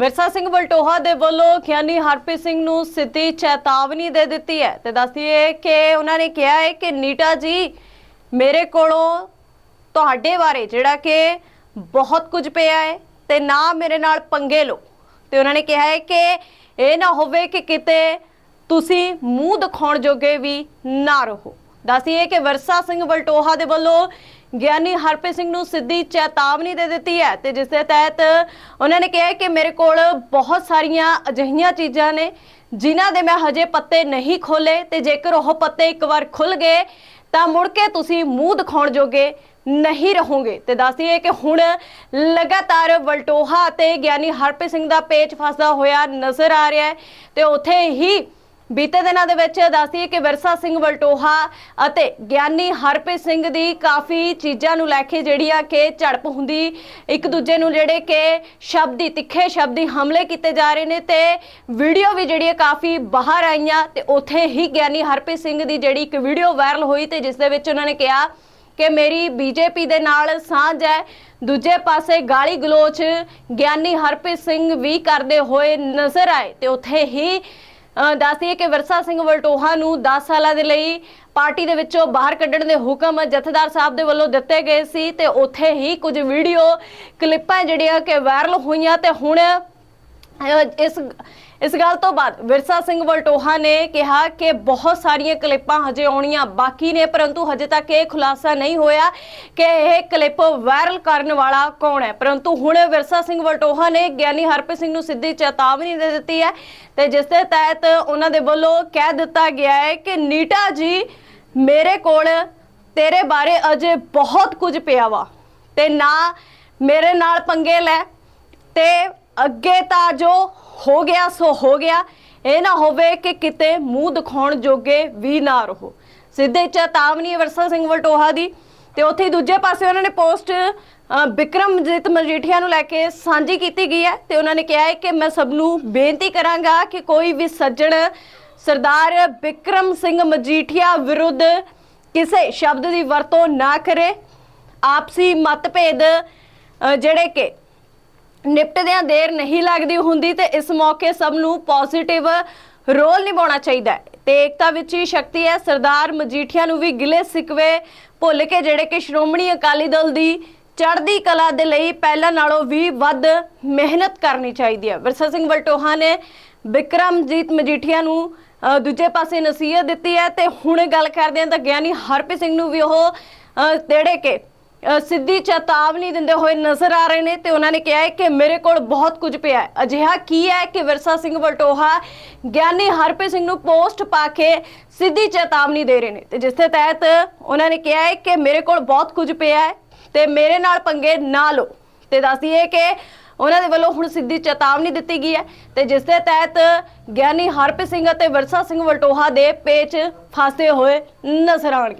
ਵਿਰਸਾ ਸਿੰਘ ਵਲਟੋਹਾ ਦੇ ਵੱਲੋਂ ਗਿਆਨੀ ਹਰਪ੍ਰੀਤ ਸਿੰਘ ਨੂੰ ਸਿੱਧੀ ਚੇਤਾਵਨੀ ਦੇ ਦਿੱਤੀ ਹੈ ਤੇ ਦੱਸਦੀਏ ਕਿ ਉਹਨਾਂ ਨੇ ਕਿਹਾ ਹੈ ਕਿ ਨੀਟਾ ਜੀ, ਮੇਰੇ ਕੋਲੋਂ ਤੁਹਾਡੇ ਬਾਰੇ ਜਿਹੜਾ ਕਿ ਬਹੁਤ ਕੁਝ ਪਿਆ ਹੈ ਤੇ ਨਾ ਮੇਰੇ ਨਾਲ ਪੰਗੇ ਲਓ। ਤੇ ਉਹਨਾਂ ਨੇ ਕਿਹਾ ਹੈ ਕਿ ਇਹ ਨਾ ਹੋਵੇ ਕਿ ਕਿਤੇ ਤੁਸੀਂ ਮੂੰਹ ਦਿਖਾਉਣ ਜੋਗੇ ਵੀ ਨਾ ਰਹੋ। ਦੱਸੀਏ ਕਿ ਵਰਸਾ ਸਿੰਘ ਵਲਟੋਹਾ ਦੇ ਵੱਲੋਂ ਗਿਆਨੀ ਹਰਪ੍ਰੀਤ ਸਿੰਘ ਨੂੰ ਸਿੱਧੀ ਚੇਤਾਵਨੀ ਦੇ ਦਿੱਤੀ ਹੈ ਤੇ ਜਿਸ ਦੇ ਤਹਿਤ ਉਹਨਾਂ ਨੇ ਕਿਹਾ ਕਿ ਮੇਰੇ ਕੋਲ ਬਹੁਤ ਸਾਰੀਆਂ ਅਜਿਹੀਆਂ ਚੀਜ਼ਾਂ ਨੇ ਜਿਨ੍ਹਾਂ ਦੇ ਮੈਂ ਹਜੇ ਪੱਤੇ ਨਹੀਂ ਖੋਲੇ ਤੇ ਜੇਕਰ ਉਹ ਪੱਤੇ ਇੱਕ ਵਾਰ ਖੁੱਲ ਗਏ ਤਾਂ ਮੁੜ ਕੇ ਤੁਸੀਂ ਮੂੰਹ ਦਿਖਾਉਣ ਜੋਗੇ ਨਹੀਂ ਰਹੋਗੇ। ਤੇ ਦੱਸਦੀਏ ਕਿ ਹੁਣ ਲਗਾਤਾਰ ਵਲਟੋਹਾ ਤੇ ਗਿਆਨੀ ਹਰਪ੍ਰੀਤ ਸਿੰਘ ਦਾ ਪੇਚ ਫਸਦਾ ਹੋਇਆ ਨਜ਼ਰ ਆ ਰਿਹਾ ਹੈ ਤੇ ਉੱਥੇ ਹੀ ਬੀਤੇ ਦਿਨਾਂ ਦੇ ਵਿੱਚ ਦੱਸਦੀ ਕਿ ਵਿਰਸਾ ਸਿੰਘ ਵਲਟੋਹਾ ਅਤੇ ਗਿਆਨੀ ਹਰਪ੍ਰੀਤ ਸਿੰਘ ਦੀ ਕਾਫੀ ਚੀਜ਼ਾਂ ਨੂੰ ਲੈ ਕੇ ਜਿਹੜੀ ਆ ਕਿ ਝੜਪ ਹੁੰਦੀ ਇੱਕ ਦੂਜੇ ਨੂੰ ਜਿਹੜੇ ਕਿ ਸ਼ਬਦੀ ਤਿੱਖੇ ਸ਼ਬਦੀ ਹਮਲੇ ਕੀਤੇ ਜਾ ਰਹੇ ਨੇ ਤੇ ਵੀਡੀਓ ਵੀ ਜਿਹੜੀ ਹੈ ਕਾਫੀ ਬਾਹਰ ਆਈਆਂ ਤੇ ਉੱਥੇ ਹੀ ਗਿਆਨੀ ਹਰਪ੍ਰੀਤ ਸਿੰਘ ਦੀ ਜਿਹੜੀ ਇੱਕ ਵੀਡੀਓ ਵਾਇਰਲ ਹੋਈ ਤੇ ਜਿਸ ਦੇ ਵਿੱਚ ਉਹਨਾਂ ਨੇ ਕਿਹਾ ਕਿ ਮੇਰੀ ਬੀਜੇਪੀ ਦੇ ਨਾਲ ਸਾਂਝ ਹੈ। ਦੂਜੇ ਪਾਸੇ ਗਾਲੀ ਗਲੋਚ ਗਿਆਨੀ ਹਰਪ੍ਰੀਤ ਸਿੰਘ ਵੀ ਕਰਦੇ ਹੋਏ ਨਜ਼ਰ ਆਏ ਤੇ ਉੱਥੇ ਹੀ ਅ, ਦੱਸਦੀਏ ਕਿ ਵਿਰਸਾ ਸਿੰਘ ਵਲਟੋਹਾ ਨੂੰ 10 ਸਾਲਾਂ ਦੇ ਲਈ ਪਾਰਟੀ ਦੇ ਵਿੱਚੋਂ ਬਾਹਰ ਕੱਢਣ ਦੇ ਹੁਕਮ ਜਥੇਦਾਰ ਸਾਹਿਬ ਦੇ ਵੱਲੋਂ ਦਿੱਤੇ ਗਏ ਸੀ ਤੇ ਉੱਥੇ ਹੀ ਕੁਝ ਵੀਡੀਓ ਕਲਿੱਪਾਂ ਜਿਹੜੀਆਂ ਕਿ ਵਾਇਰਲ ਹੋਈਆਂ ਤੇ ਹੁਣ ਇਸ ਇਸ ਗੱਲ ਤੋਂ ਬਾਅਦ ਵਿਰਸਾ ਸਿੰਘ ਵਲਟੋਹਾ ਨੇ ਕਿਹਾ ਕਿ ਬਹੁਤ ਸਾਰੀਆਂ ਕਲਿੱਪਾਂ ਹਜੇ ਆਉਣੀਆਂ ਬਾਕੀ ਨੇ, ਪਰੰਤੂ ਹਜੇ ਤੱਕ ਇਹ ਖੁਲਾਸਾ ਨਹੀਂ ਹੋਇਆ ਕਿ ਇਹ ਕਲਿੱਪ ਵਾਇਰਲ ਕਰਨ ਵਾਲਾ ਕੌਣ ਹੈ। ਪਰੰਤੂ ਹੁਣ ਵਿਰਸਾ ਸਿੰਘ ਵਲਟੋਹਾ ਨੇ ਗਿਆਨੀ ਹਰਪ੍ਰੀਤ ਸਿੰਘ ਨੂੰ ਸਿੱਧੀ ਚੇਤਾਵਨੀ ਦੇ ਦਿੱਤੀ ਹੈ ਤੇ ਜਿਸ ਦੇ ਤਹਿਤ ਉਹਨਾਂ ਦੇ ਵੱਲੋਂ ਕਹਿ ਦਿੱਤਾ ਗਿਆ ਹੈ ਕਿ ਨੀਟਾ ਜੀ, ਮੇਰੇ ਕੋਲ ਤੇਰੇ ਬਾਰੇ ਅਜੇ ਬਹੁਤ ਕੁਝ ਪਿਆ ਵਾ ਤੇ ਨਾ ਮੇਰੇ ਨਾਲ ਪੰਗੇ ਲੈ ਤੇ ਅੱਗੇ ਤਾਂ ਜੋ ਹੋ ਗਿਆ ਸੋ ਹੋ ਗਿਆ। ਇਹ ਨਾ ਹੋਵੇ ਕਿ ਕਿਤੇ ਮੂੰਹ ਦਿਖਾਉਣ ਜੋਗੇ ਵੀ ਨਾ ਰਹੋ। ਸਿੱਧੇ ਚੇਤਾਵਨੀ ਹੈ ਵਰਸਾ ਸਿੰਘ ਵਲਟੋਹਾ ਦੀ ਤੇ ਉੱਥੇ ਹੀ ਦੂਜੇ ਪਾਸੇ ਉਹਨਾਂ ਨੇ ਪੋਸਟ ਅ, ਬਿਕਰਮਜੀਤ ਮਜੀਠੀਆ ਨੂੰ ਲੈ ਕੇ ਸਾਂਝੀ ਕੀਤੀ ਗਈ ਹੈ ਤੇ ਉਹਨਾਂ ਨੇ ਕਿਹਾ ਹੈ ਕਿ ਮੈਂ ਸਭ ਨੂੰ ਬੇਨਤੀ ਕਰਾਂਗਾ ਕਿ ਕੋਈ ਵੀ ਸੱਜਣ ਸਰਦਾਰ ਬਿਕਰਮ ਸਿੰਘ ਮਜੀਠੀਆ ਵਿਰੁੱਧ ਕਿਸੇ ਸ਼ਬਦ ਦੀ ਵਰਤੋਂ ਨਾ ਕਰੇ। ਆਪਸੀ ਮਤਭੇਦ ਜਿਹੜੇ ਕਿ ਨਿਪਟਦਿਆਂ ਦੇਰ ਨਹੀਂ ਲੱਗਦੀ ਹੁੰਦੀ ਤੇ ਇਸ ਮੌਕੇ ਸਭ ਨੂੰ ਪੋਜ਼ਿਟਿਵ ਰੋਲ ਨਿਭਾਉਣਾ ਚਾਹੀਦਾ ਹੈ। ਤੇ ਏਕਤਾ ਵਿੱਚ ਹੀ ਸ਼ਕਤੀ ਹੈ। ਸਰਦਾਰ ਮਜੀਠੀਆ ਨੂੰ ਵੀ ਗਿਲੇ ਸਿਕਵੇ ਭੁੱਲ ਕੇ ਜਿਹੜੇ ਕਿ ਸ਼੍ਰੋਮਣੀ ਅਕਾਲੀ ਦਲ ਦੀ ਚੜ੍ਹਦੀ ਕਲਾ ਦੇ ਲਈ ਪਹਿਲਾਂ ਨਾਲੋਂ ਵੀ ਵੱਧ ਮਿਹਨਤ ਕਰਨੀ ਚਾਹੀਦੀ ਹੈ। ਵਿਰਸਾ ਸਿੰਘ ਵਲਟੋਹਾ ਨੇ ਬਿਕਰਮਜੀਤ ਮਜੀਠੀਆ ਨੂੰ ਦੂਜੇ ਪਾਸੇ ਨਸੀਹਤ ਦਿੱਤੀ ਹੈ ਤੇ ਹੁਣ ਗੱਲ ਕਰਦੇ ਹਾਂ ਤਾਂ ਗਿਆਨੀ ਹਰਪ੍ਰੀਤ ਸਿੰਘ ਨੂੰ ਵੀ ਉਹ ਜਿਹੜੇ ਕਿ ਸਿੱਧੀ ਚੇਤਾਵਨੀ ਦਿੰਦੇ ਹੋਏ ਨਜ਼ਰ ਆ ਰਹੇ ਨੇ ਤੇ ਉਹਨਾਂ ਨੇ ਕਿਹਾ ਹੈ ਕਿ ਮੇਰੇ ਕੋਲ ਬਹੁਤ ਕੁਝ ਪਿਆ ਹੈ। ਅਜਿਹਾ ਕੀ ਹੈ ਕਿ ਵਿਰਸਾ ਸਿੰਘ ਵਲਟੋਹਾ, ਗਿਆਨੀ ਹਰਪ੍ਰੀਤ ਸਿੰਘ ਨੂੰ ਪੋਸਟ ਪਾ ਕੇ ਸਿੱਧੀ ਚੇਤਾਵਨੀ ਦੇ ਰਹੇ ਨੇ ਤੇ ਜਿਸ ਦੇ ਤਹਿਤ ਉਹਨਾਂ ਨੇ ਕਿਹਾ ਹੈ ਕਿ ਮੇਰੇ ਕੋਲ ਬਹੁਤ ਕੁਝ ਪਿਆ ਹੈ ਤੇ ਮੇਰੇ ਨਾਲ ਪੰਗੇ ਨਾ ਲਓ। ਤੇ ਦੱਸਦੀਏ ਕਿ ਉਹਨਾਂ ਦੇ ਵੱਲੋਂ ਹੁਣ ਸਿੱਧੀ ਚੇਤਾਵਨੀ ਦਿੱਤੀ ਗਈ ਹੈ ਤੇ ਜਿਸ ਦੇ ਤਹਿਤ ਗਿਆਨੀ ਹਰਪ੍ਰੀਤ ਸਿੰਘ ਅਤੇ ਵਿਰਸਾ ਸਿੰਘ ਵਲਟੋਹਾ ਦੇ ਪੇਚ ਫਸਦੇ ਹੋਏ ਨਜ਼ਰ ਆਉਣਗੇ।